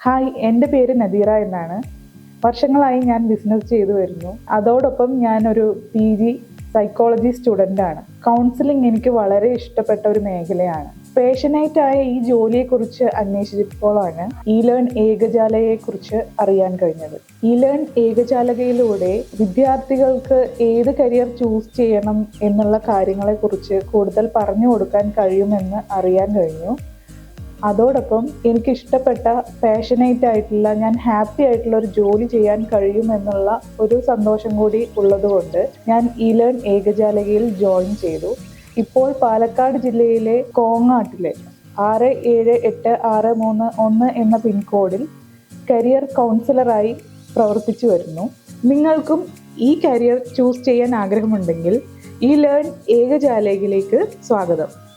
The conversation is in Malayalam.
ഹായ് എന്റെ പേര് നദീറ എന്നാണ്. വർഷങ്ങളായി ഞാൻ ബിസിനസ് ചെയ്തു വരുന്നു. അതോടൊപ്പം ഞാനൊരു പി ജി സൈക്കോളജി സ്റ്റുഡന്റ് ആണ്. കൗൺസിലിംഗ് എനിക്ക് വളരെ ഇഷ്ടപ്പെട്ട ഒരു മേഖലയാണ്. പേഷനേറ്റ് ആയ ഈ ജോലിയെക്കുറിച്ച് അന്വേഷിച്ചപ്പോഴാണ് ഇ ലേൺ ഏകജാലയെക്കുറിച്ച് അറിയാൻ കഴിഞ്ഞത്. ഇ ലേൺ ഏകജാലകയിലൂടെ വിദ്യാർത്ഥികൾക്ക് ഏത് കരിയർ ചൂസ് ചെയ്യണം എന്നുള്ള കാര്യങ്ങളെക്കുറിച്ച് കൂടുതൽ പറഞ്ഞു കൊടുക്കാൻ കഴിയുമെന്ന് അറിയാൻ കഴിഞ്ഞു. അതോടൊപ്പം എനിക്ക് ഇഷ്ടപ്പെട്ട പാഷനേറ്റ് ആയിട്ടുള്ള ഞാൻ ഹാപ്പി ആയിട്ടുള്ള ഒരു ജോലി ചെയ്യാൻ കഴിയുമെന്നുള്ള ഒരു സന്തോഷം കൂടി ഉള്ളതുകൊണ്ട് ഞാൻ ഇ ലേൺ ഏകജാലകയിൽ ജോയിൻ ചെയ്തു. ഇപ്പോൾ പാലക്കാട് ജില്ലയിലെ കോങ്ങാട്ടിലെ ആറ് ഏഴ് എട്ട് ആറ് മൂന്ന് ഒന്ന് എന്ന പിൻകോഡിൽ കരിയർ കൗൺസിലറായി പ്രവർത്തിച്ചു വരുന്നു. നിങ്ങൾക്കും ഈ കരിയർ ചൂസ് ചെയ്യാൻ ആഗ്രഹമുണ്ടെങ്കിൽ ഈ ലേൺ ഏകജാലകയിലേക്ക് സ്വാഗതം.